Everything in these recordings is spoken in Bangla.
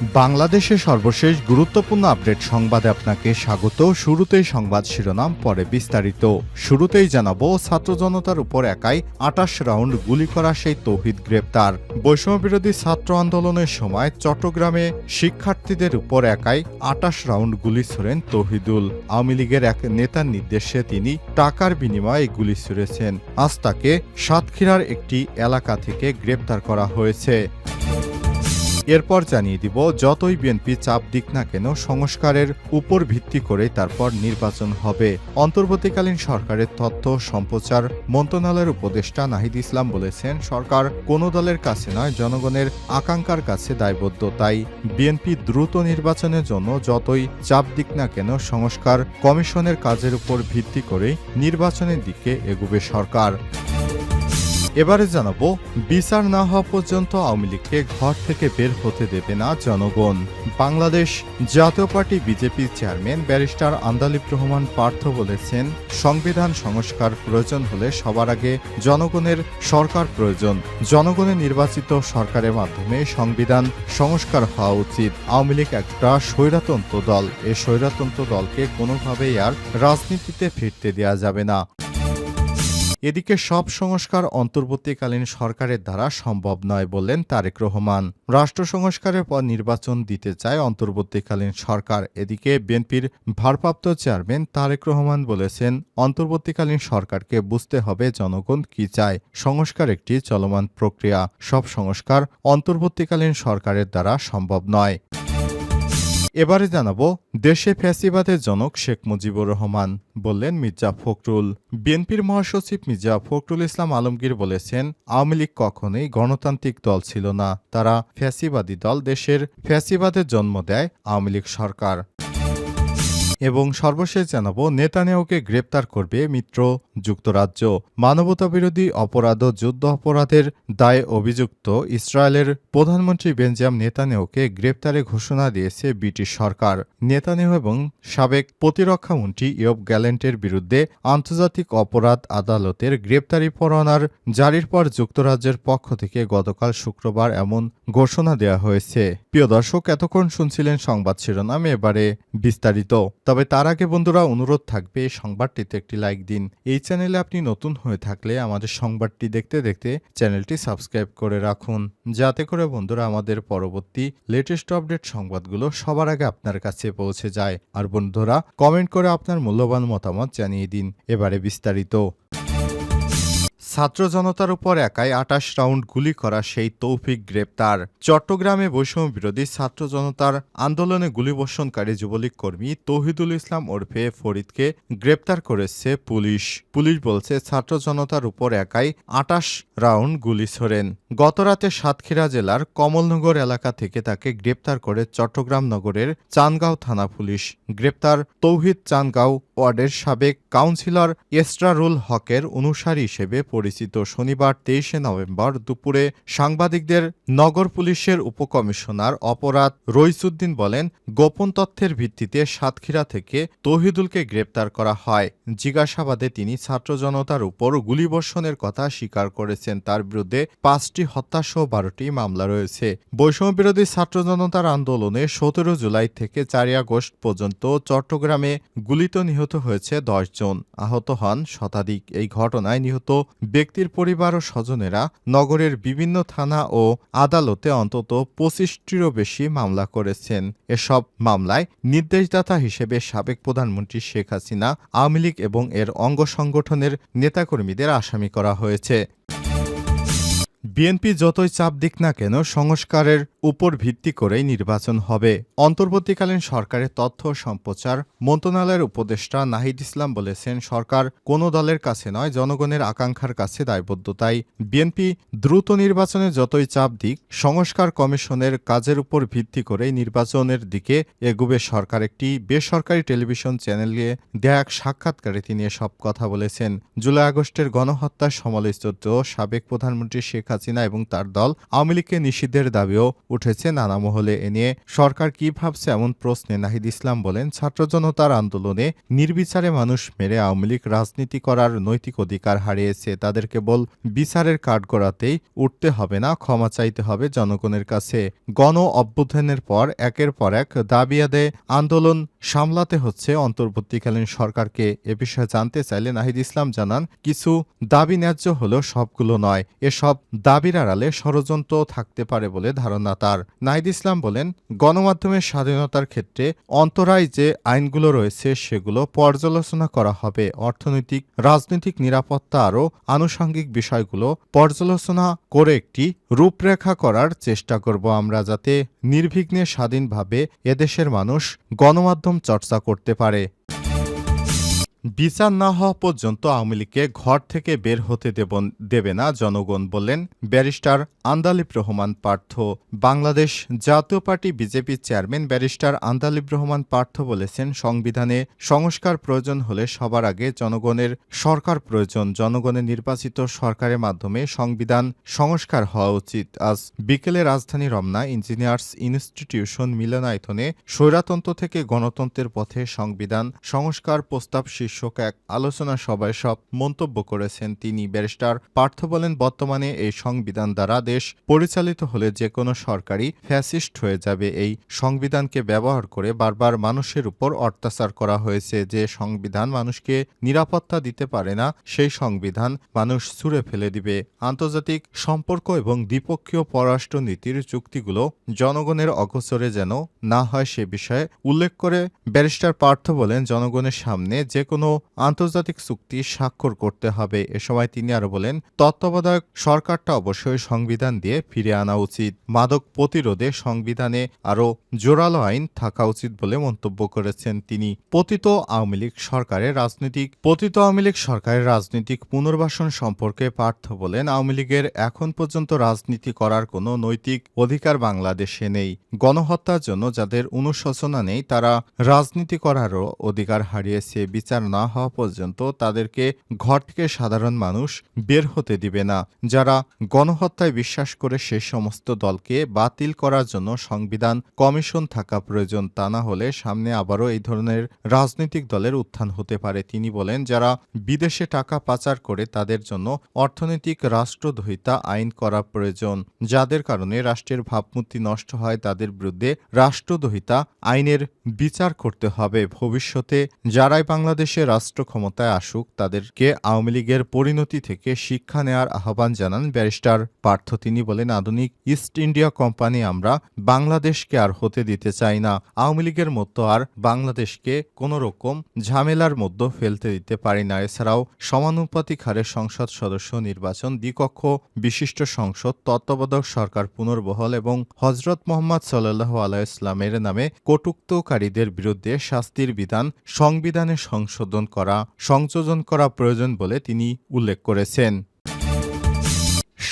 বাংলাদেশের সর্বশেষ গুরুত্বপূর্ণ আপডেট সংবাদে আপনাকে স্বাগত। শুরুতেই সংবাদ শিরোনাম, পরে বিস্তারিত। শুরুতেই জানাব, ছাত্র জনতার উপর একাই আটাশ রাউন্ড গুলি করা সেই তৌহিদ গ্রেপ্তার। বৈষম্যবিরোধী ছাত্র আন্দোলনের সময় চট্টগ্রামে শিক্ষার্থীদের উপর একাই আটাশ রাউন্ড গুলি ছোড়েন তৌহিদুল। আওয়ামী লীগের এক নেতার নির্দেশে তিনি টাকার বিনিময়ে গুলি ছুড়েছেন। আজ তাকে সাতক্ষীরার একটি এলাকা থেকে গ্রেপ্তার করা হয়েছে। এরপর জানিয়ে দিব, যতই বিএনপি চাপ দিক না কেন, সংস্কারের উপর ভিত্তি করে তারপর নির্বাচন হবে। অন্তর্বর্তীকালীন সরকারের তথ্য সম্প্রচার মন্ত্রণালয়ের উপদেষ্টা নাহিদ ইসলাম বলেছেন, সরকার কোনো দলের কাছে নয়, জনগণের আকাঙ্ক্ষার কাছে দায়বদ্ধ। তাই বিএনপি দ্রুত নির্বাচনের জন্য যতই চাপ দিক না কেন, সংস্কার কমিশনের কাজের উপর ভিত্তি করেই নির্বাচনের দিকে এগুবে সরকার। এবারে জানাব, বিচার না হওয়া পর্যন্ত আওয়ামী লীগকে ঘর থেকে বের হতে দেবে না জনগণ। বাংলাদেশ জাতীয় পার্টি বিজেপির চেয়ারম্যান ব্যারিস্টার আন্দালিব রহমান পার্থ বলেছেন, সংবিধান সংস্কার প্রয়োজন হলে সবার আগে জনগণের সরকার প্রয়োজন। জনগণের নির্বাচিত সরকারের মাধ্যমে সংবিধান সংস্কার হওয়া উচিত। আওয়ামী লীগ একটা স্বৈরাতন্ত্র দল। এই স্বৈরাতন্ত্র দলকে কোনোভাবেই আর রাজনীতিতে ফিরতে দেওয়া যাবে না। এদিকে সব সংস্কার অন্তর্বর্তীকালীন সরকারের দ্বারা সম্ভব নয় বললেন তারেক রহমান। রাষ্ট্র সংস্কারের পর নির্বাচন দিতে চায় অন্তর্বর্তীকালীন সরকার। এদিকে বিএনপির ভারপ্রাপ্ত চেয়ারম্যান তারেক রহমান বলেছেন, অন্তর্বর্তীকালীন সরকারকে বুঝতে হবে জনগণ কি চায়। সংস্কার একটি চলমান প্রক্রিয়া। সব সংস্কার অন্তর্বর্তীকালীন সরকারের দ্বারা সম্ভব নয়। এবারে জানাব, দেশে ফ্যাসিবাদের জনক শেখ মুজিবুর রহমান বললেন মির্জা ফখরুল। বিএনপির মহাসচিব মির্জা ফখরুল ইসলাম আলমগীর বলেছেন, আওয়ামী লীগ কখনোই গণতান্ত্রিক দল ছিল না। তারা ফ্যাসিবাদী দল দেশের ফ্যাসিবাদের জন্ম দেয় আওয়ামী লীগ সরকার। এবং সর্বশেষ জানাব, নেতানিয়াহুকে গ্রেপ্তার করবে মিত্র যুক্তরাজ্য। মানবতাবিরোধী অপরাধ ও যুদ্ধ অপরাধের দায়ে অভিযুক্ত ইসরায়েলের প্রধানমন্ত্রী বেঞ্জাম নেতানিয়াহুকে গ্রেপ্তারে ঘোষণা দিয়েছে ব্রিটিশ সরকার। নেতানিয়াহু এবং সাবেক প্রতিরক্ষামন্ত্রী ইয়ব গ্যালেন্টের বিরুদ্ধে আন্তর্জাতিক অপরাধ আদালতের গ্রেপ্তারি পরোয়ানার জারির পর যুক্তরাজ্যের পক্ষ থেকে গতকাল শুক্রবার এমন ঘোষণা দেওয়া হয়েছে। প্রিয় দর্শক, এতক্ষণ শুনছিলেন সংবাদ শিরোনাম, এবারে বিস্তারিত। তবে তার আগে বন্ধুরা অনুরোধ থাকবে, সংবাদটিতে একটি লাইক দিন। এই চ্যানেলে আপনি নতুন হয়ে থাকলে আমাদের সংবাদটি দেখতে দেখতে চ্যানেলটি সাবস্ক্রাইব করে রাখুন। যাতে করে বন্ধুরা আমাদের পরবর্তী লেটেস্ট আপডেট সংবাদগুলো সবার আগে আপনার কাছে পৌঁছে যায়। আর বন্ধুরা কমেন্ট করে আপনার মূল্যবান মতামত জানিয়ে দিন। এবারে বিস্তারিত। ছাত্র জনতার উপর একাই আটাশ রাউন্ড গুলি করা সেই তৌফিক গ্রেপ্তার। চট্টগ্রামে বৈষম্য বিরোধী ছাত্র জনতার আন্দোলনে গুলিবর্ষণকারী যুবলীগ কর্মী তৌহিদুল ইসলাম ওরফে ফরিদকে গ্রেপ্তার করেছে পুলিশ। পুলিশ বলছে, ছাত্র জনতার উপর একাই আটাশ রাউন্ড গুলি ছোড়েন। গতরাতে সাতক্ষীরা জেলার কমলনগর এলাকা থেকে তাকে গ্রেপ্তার করে চট্টগ্রাম নগরের চানগাঁও থানা পুলিশ। গ্রেপ্তার তৌহিদ চানগাঁও ওয়ার্ডের সাবেক কাউন্সিলর এসরারুল হকের অনুসারী হিসেবে পরিচিত শনিবার তেইশে নভেম্বর দুপুরে সাংবাদিকদের নগর পুলিশের উপকমিশনার অপরাধ রইসুদ্দিন বলেন, গোপন তথ্যের ভিত্তিতে সাতক্ষীরা থেকে তৌহিদুলকে গ্রেপ্তার করা হয়। জিজ্ঞাসাবাদে তিনি ছাত্র জনতার উপর গুলিবর্ষণের কথা স্বীকার করেছেন। তার বিরুদ্ধে পাঁচটি হত্যাসহ বারোটি মামলা রয়েছে। বৈষম্য বিরোধী ছাত্র জনতার আন্দোলনে সতেরো জুলাই থেকে চারই আগস্ট পর্যন্ত চট্টগ্রামে গুলিতে নিহত হয়েছে দশ জন। আহত হন শতাধিক। এই ঘটনায় নিহত ব্যক্তির পরিবার ও স্বজনেরা নগরের বিভিন্ন থানা ও আদালতে অন্তত পঁচিশটিরও বেশি মামলা করেছেন। এসব মামলায় নির্দেশদাতা হিসেবে সাবেক প্রধানমন্ত্রী শেখ হাসিনা, আওয়ামী লীগ এবং এর অঙ্গ সংগঠনের নেতাকর্মীদের আসামি করা হয়েছে। বিএনপি যতই চাপ দিক না কেন সংস্কারের উপর ভিত্তি করেই নির্বাচন হবে। অন্তর্বর্তীকালীন সরকারের তথ্য সম্প্রচার মন্ত্রণালয়ের উপদেষ্টা নাহিদ ইসলাম বলেছেন, সরকার কোনো দলের কাছে নয়, জনগণের আকাঙ্ক্ষার কাছে দায়বদ্ধতাই বিএনপি দ্রুত নির্বাচনে যতই চাপ দিক, সংস্কার কমিশনের কাজের উপর ভিত্তি করেই নির্বাচনের দিকে এগুবে সরকার। একটি বেসরকারি টেলিভিশন চ্যানেলে দেয়া এক সাক্ষাৎকারে তিনি এসব কথা বলেছেন। জুলাই আগস্টের গণহত্যার সমালোচিত সাবেক প্রধানমন্ত্রী শেখ হাসিনা এবং তার দল আওয়ামী লীগকে নিষিদ্ধের দাবিও উঠেছে নানা মহলে। এ নিয়ে সরকার কি ভাবছে এমন প্রশ্নে নাহিদ ইসলাম বলেন, ছাত্র জনতার আন্দোলনে নির্বিচারে মানুষ মেরে আওয়ামী লীগ রাজনীতি করার নৈতিক অধিকার হারিয়েছে। তাদের কেবল বিচারের কাঠগড়াতেই উঠতে হবে না, ক্ষমা চাইতে হবে জনগণের কাছে। গণ অভ্যুত্থানের পর একের পর এক দাবি আদায়ে আন্দোলন সামলাতে হচ্ছে অন্তর্বর্তীকালীন সরকারকে। এ বিষয়ে জানতে চাইলে নাহিদ ইসলাম জানান, কিছু দাবি ন্যায্য হলেও সবগুলো নয়। এসব দাবির আড়ালে ষড়যন্ত্র থাকতে পারে বলে ধারণা তার নাহিদ ইসলাম বলেন, গণমাধ্যমের স্বাধীনতার ক্ষেত্রে অন্তরায় যে আইনগুলো রয়েছে সেগুলো পর্যালোচনা করা হবে। অর্থনৈতিক, রাজনৈতিক নিরাপত্তা আরও আনুষঙ্গিক বিষয়গুলো পর্যালোচনা করে একটি রূপরেখা করার চেষ্টা করব আমরা যাতে নির্বিঘ্নে স্বাধীনভাবে এদেশের মানুষ গণমাধ্যম চর্চা করতে পারে। বিচার না হওয়া পর্যন্ত আওয়ামী লীগকে ঘর থেকে বের হতে দেব না জনগণ বললেন barrister Andalib Rahman Partho. Bangladesh Jatiya party BJP chairman barrister Andalib Rahman Partho বলেছেন, সংবিধানে সংস্কার প্রয়োজন হলে সবার আগে জনগণের সরকার প্রয়োজন। জনগণের নির্বাচিত সরকারের মাধ্যমে সংবিধান সংস্কার হওয়া উচিত। আজ বিকেলে রাজধানী রমনা ইঞ্জিনিয়ার্স ইনস্টিটিউশন মিলনায়তনে স্বৈরাতন্ত্র থেকে গণতন্ত্রের পথে সংবিধান সংস্কার প্রস্তাব শীর্ষক এক আলোচনা সভায় সব মন্তব্য করেছেন তিনি। ব্যারিস্টার পার্থ বলেন, বর্তমানে এই সংবিধান দ্বারা দেশ পরিচালিত হলে যে কোনো সরকারি ফ্যাসিস্ট হয়ে যাবে। এই সংবিধানকে ব্যবহার করে বারবার মানুষের উপর অত্যাচার করা হয়েছে। যে সংবিধান মানুষকে নিরাপত্তা দিতে পারে না, সেই সংবিধান মানুষ ছুঁড়ে ফেলে দিবে। আন্তর্জাতিক সম্পর্ক এবং দ্বিপক্ষীয় পররাষ্ট্রনীতির চুক্তিগুলো জনগণের অগোচরে যেন না হয় সে বিষয়ে উল্লেখ করে ব্যারিস্টার পার্থ বলেন, জনগণের সামনে যে কোনো আন্তর্জাতিক চুক্তি স্বাক্ষর করতে হবে। এ সময় তিনি আরও বলেন, তত্ত্বাবধায়ক সরকারটা অবশ্যই সংবিধান দিয়ে ফিরে আনা উচিত। মাদক প্রতিরোধে সংবিধানে আরও জোরালো আইন থাকা উচিত বলে মন্তব্য করেছেন তিনি। পতিত আওয়ামী লীগ সরকারের রাজনৈতিক, পতিত আওয়ামী লীগ সরকারের রাজনৈতিক পুনর্বাসন সম্পর্কে পার্থ বলেন, আওয়ামী লীগের এখন পর্যন্ত রাজনীতি করার কোনো নৈতিক অধিকার বাংলাদেশে নেই। গণহত্যার জন্য যাদের অনুশোচনা নেই, তারা রাজনীতি করারও অধিকার হারিয়েছে। বিচার না হওয়া পর্যন্ত তাদেরকে ঘর থেকে সাধারণ মানুষ বের হতে দিবে না। যারা গণহত্যায় বিশ্বাস করে সে সমস্ত দলকে বাতিল করার জন্য সংবিধান কমিশন থাকা প্রয়োজন, তা না হলে সামনে আবারও এই ধরনের রাজনৈতিক দলের উত্থান হতে পারে। তিনি বলেন, যারা বিদেশে টাকা পাচার করে তাদের জন্য অর্থনৈতিক রাষ্ট্রদ্রোহিতা আইন করা প্রয়োজন, যাদের কারণে রাষ্ট্রের ভাবমূর্তি নষ্ট হয়, তাদের বিরুদ্ধে রাষ্ট্রদ্রোহিতা আইনের বিচার করতে হবে। ভবিষ্যতে যারাই বাংলাদেশে রাষ্ট্র ক্ষমতায় আসুক, তাদেরকে আওয়ামী লীগের পরিণতি থেকে শিক্ষা নেওয়ার আহ্বান জানান ব্যারিস্টার পার্থ তিনি বলেন, আধুনিক ইস্ট ইন্ডিয়া কোম্পানি আমরা বাংলাদেশকে আর হতে দিতে চাই না। আওয়ামী লীগের মতো আর বাংলাদেশকে কোনো রকম ঝামেলার মধ্যে ফেলতে দিতে পারি না। এছাড়াও সমানুপাতিক হারে সংসদ সদস্য নির্বাচন দ্বিকক্ষ বিশিষ্ট সংসদ, তত্ত্বাবধায়ক সরকার পুনর্বহল এবং হজরত মোহাম্মদ সাল্লাহ আলাহ ইসলামের নামে কটুক্তকারীদের বিরুদ্ধে শাস্তির বিধান সংবিধানে সংশোধন করা সংযোজন করা প্রয়োজন বলে তিনি উল্লেখ করেছেন।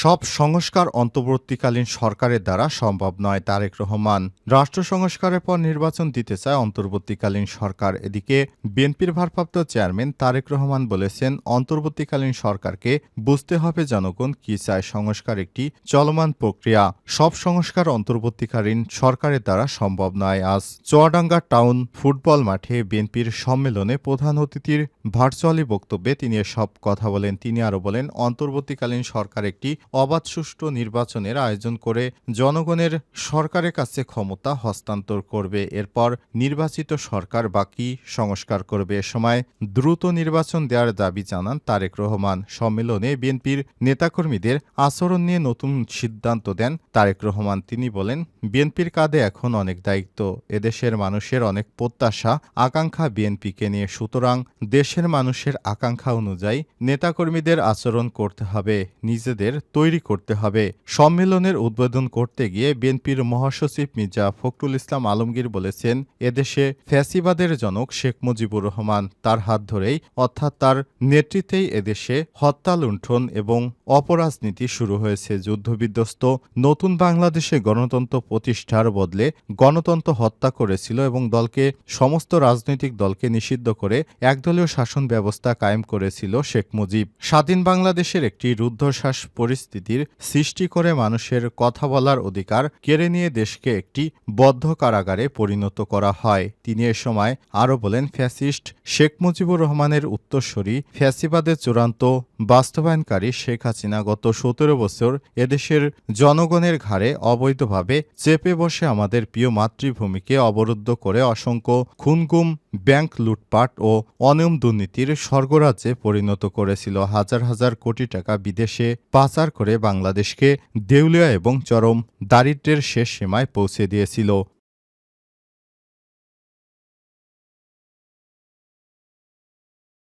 সব সংস্কার অন্তর্বর্তীকালীন সরকারের দ্বারা সম্ভব নয়, তারেক রহমান। রাষ্ট্র সংস্কারের পর নির্বাচন দিতে চায় অন্তর্বর্তীকালীন সরকার। এদিকে বিএনপির ভারপ্রাপ্ত চেয়ারম্যান তারেক রহমান বলেছেন, অন্তর্বর্তীকালীন সরকারকে বুঝতে হবে জনগণ কি চায় সংস্কার একটি চলমান প্রক্রিয়া। সব সংস্কার অন্তর্বর্তীকালীন সরকারের দ্বারা সম্ভব নয়। আজ চুয়াডাঙ্গা টাউন ফুটবল মাঠে বিএনপির সম্মেলনে প্রধান অতিথির ভার্চুয়ালি বক্তব্যে তিনি এসব কথা বলেন। তিনি আরও বলেন, অন্তর্বর্তীকালীন সরকার একটি অবাধ সুষ্ঠু নির্বাচনের আয়োজন করে জনগণের সরকারের কাছে ক্ষমতা হস্তান্তর করবে। এরপর নির্বাচিত সরকার বাকি সংস্কার করবে। এ সময় দ্রুত নির্বাচন দেওয়ার দাবি জানান তারেক রহমান। সম্মেলনে বিএনপির নেতাকর্মীদের আচরণ নিয়ে নতুন সিদ্ধান্ত দেন তারেক রহমান। তিনি বলেন, বিএনপির কাঁধে এখন অনেক দায়িত্ব। এদেশের মানুষের অনেক প্রত্যাশা, আকাঙ্ক্ষা বিএনপিকে নিয়ে। সুতরাং দেশের মানুষের আকাঙ্ক্ষা অনুযায়ী নেতাকর্মীদের আচরণ করতে হবে, নিজেদের তৈরি করতে হবে। সম্মেলনের উদ্বোধন করতে গিয়ে বিএনপির মহাসচিব মির্জা ফখরুল ইসলাম আলমগীর বলেছেন, এদেশে ফ্যাসিবাদের জনক শেখ মুজিবুর রহমান। তার হাত ধরেই অর্থাৎ তার নেতৃত্বেই এদেশে হত্যা, লুণ্ঠন এবং অপরাজনীতি শুরু হয়েছে। যুদ্ধবিধ্বস্ত নতুন বাংলাদেশে গণতন্ত্র প্রতিষ্ঠার বদলে গণতন্ত্র হত্যা করেছিল এবং দলকে, সমস্ত রাজনৈতিক দলকে নিষিদ্ধ করে একদলীয় শাসন ব্যবস্থা কায়েম করেছিল শেখ মুজিব। স্বাধীন বাংলাদেশের একটি রুদ্ধশ্বাস পরিস্থিতির সৃষ্টি করে মানুষের কথা বলার অধিকার কেড়ে নিয়ে দেশকে একটি বদ্ধ কারাগারে পরিণত করা হয়। তিনি এ সময় আরও বলেন, ফ্যাসিস্ট শেখ মুজিবুর রহমানের উত্তরসূরি ফ্যাসিবাদের চূড়ান্ত বাস্তবায়নকারী শেখ হাসিনা গত সতেরো বছর এদেশের জনগণের ঘাড়ে অবৈধভাবে চেপে বসে আমাদের প্রিয় মাতৃভূমিকে অবরুদ্ধ করে অসংখ্য খুনগুম, ব্যাংক লুটপাট ও অনিয়ম দুর্নীতির স্বর্গরাজ্যে পরিণত করেছিল হাজার হাজার কোটি টাকা বিদেশে পাচার করে বাংলাদেশকে দেউলিয়া এবং চরম দারিদ্র্যের শেষ সীমায় পৌঁছে দিয়েছিল।